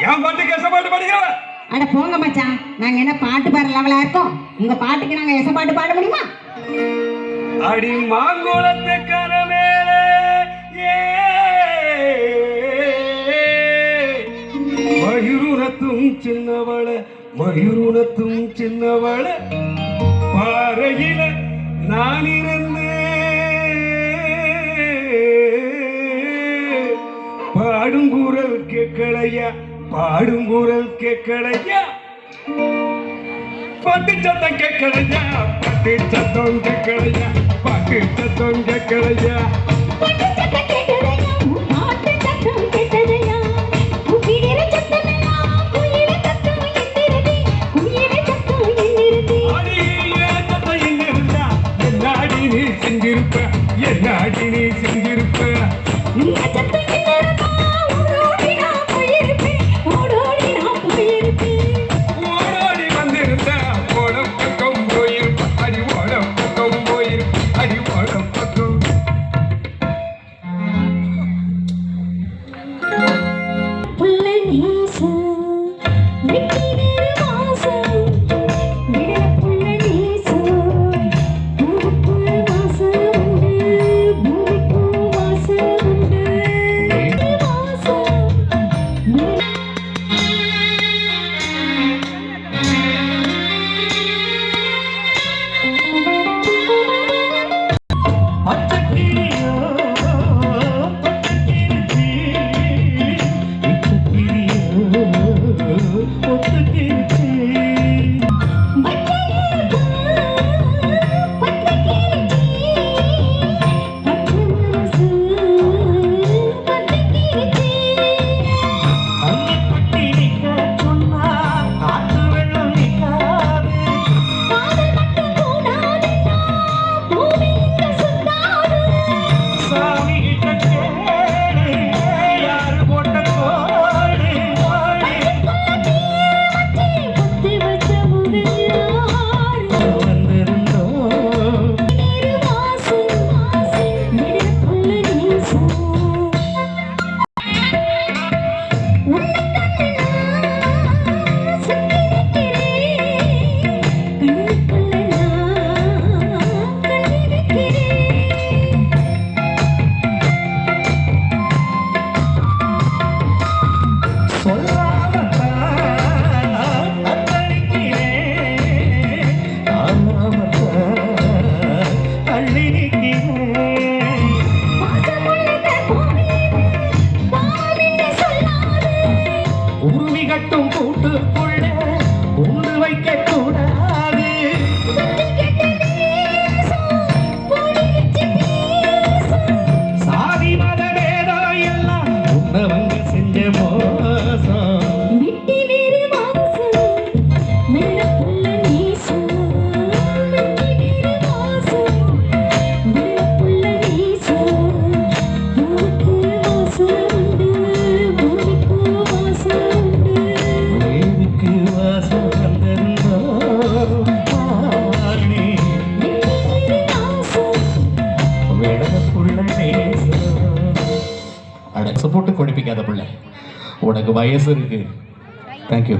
என் பாட்டுக்கு எச பாட்டு பாடுகிறவ அட போங்க மச்சான். நாங்க என்ன பாட்டு பாடுற லெவலா இருக்கோம்? உங்க பாட்டுக்கு நாங்க எச பாட்டு பாட முடியுமா? அடி மாங்குளத்து கரமேல மயூரத்தும் சின்னவள மயூரத்தும் சின்னவள பாறையில நான் இருந்தேன். பாடும் குரல் கேட்கலையா? பாடும் குரல் கேட்கலையா பாட்டு சத்தம் கேட்கலையா பாட்டு சத்தம் கேட்கலையா பாட்டு சத்தம் கேட்கலையா செஞ்சிருப்ப? என்னாடி நீ செஞ்சிருப்ப? ஒத்துக்கிளிச்சி. கட்டும் கூட்டுக்குள்ளே. அட போட்டு குடிப்பிக்காத பிள்ளை உனக்கு வயசு இருக்கு தேங்க்யூ